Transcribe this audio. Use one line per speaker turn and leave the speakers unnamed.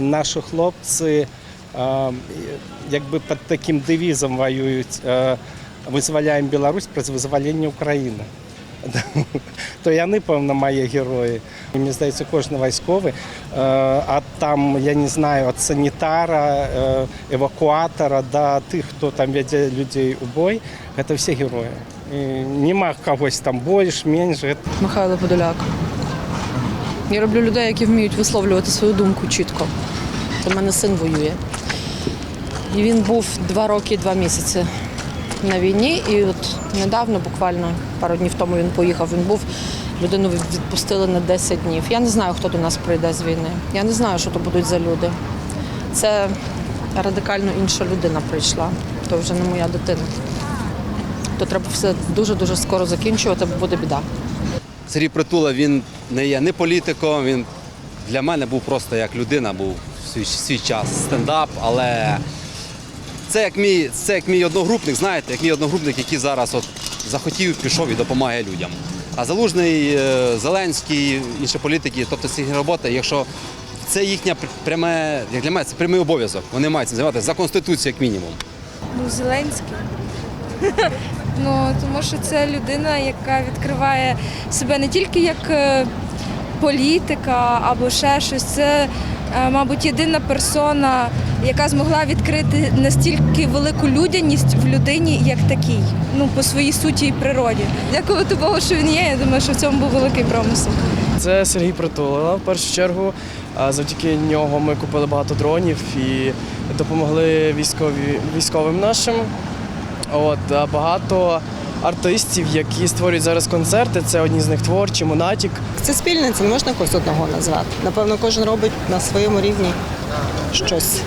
Наші хлопці якби під таким девізом воюють «Визволяємо Білорусь про визволення України. То вони, певно, мої герої. Мені здається, кожен військовий, а там, я не знаю, від санітара, е, евакуатора до тих, хто там веде людей у бой, це всі герої. І нема когось там більш, менш.
Михайло Подоляк. Я роблю людей, які вміють висловлювати свою думку чітко. У мене син воює. І він був два роки і два місяці на війні. І от недавно, буквально пару днів тому він поїхав. Він був, людину відпустили на 10 днів. Я не знаю, хто до нас прийде з війни. Я не знаю, що то будуть за люди. Це радикально інша людина прийшла. То вже не моя дитина. То треба все дуже-дуже скоро закінчувати, бо буде біда.
Сергій Притула він не є не політиком, він для мене був просто як людина, був свій, свій час стендап, але це як мій, це як мій одногрупник, знаєте, як мій одногрупник, який зараз от захотів, пішов і допомагає людям. А Залужний, е, Зеленський, інші політики, тобто ці робота, якщо це їхня пряме, як для мене, це прямий обов'язок. Вони мають цим займатися за конституцією, як мінімум.
Ну, Зеленський. ну, тому що це людина, яка відкриває себе не тільки як е, політика або ще щось. Це, е, мабуть, єдина персона, яка змогла відкрити настільки велику людяність в людині, як такій. Ну, по своїй суті і природі. Дякувати Богу, що він є. Я думаю, що в цьому був великий промисел.
Це Сергій Притула. В першу чергу, завдяки нього ми купили багато дронів і допомогли військові, військовим нашим. От, багато артистів, які створюють зараз концерти, це одні з них творчі, Монатік.
Це спільне, це не можна когось одного назвати. Напевно, кожен робить на своєму рівні щось.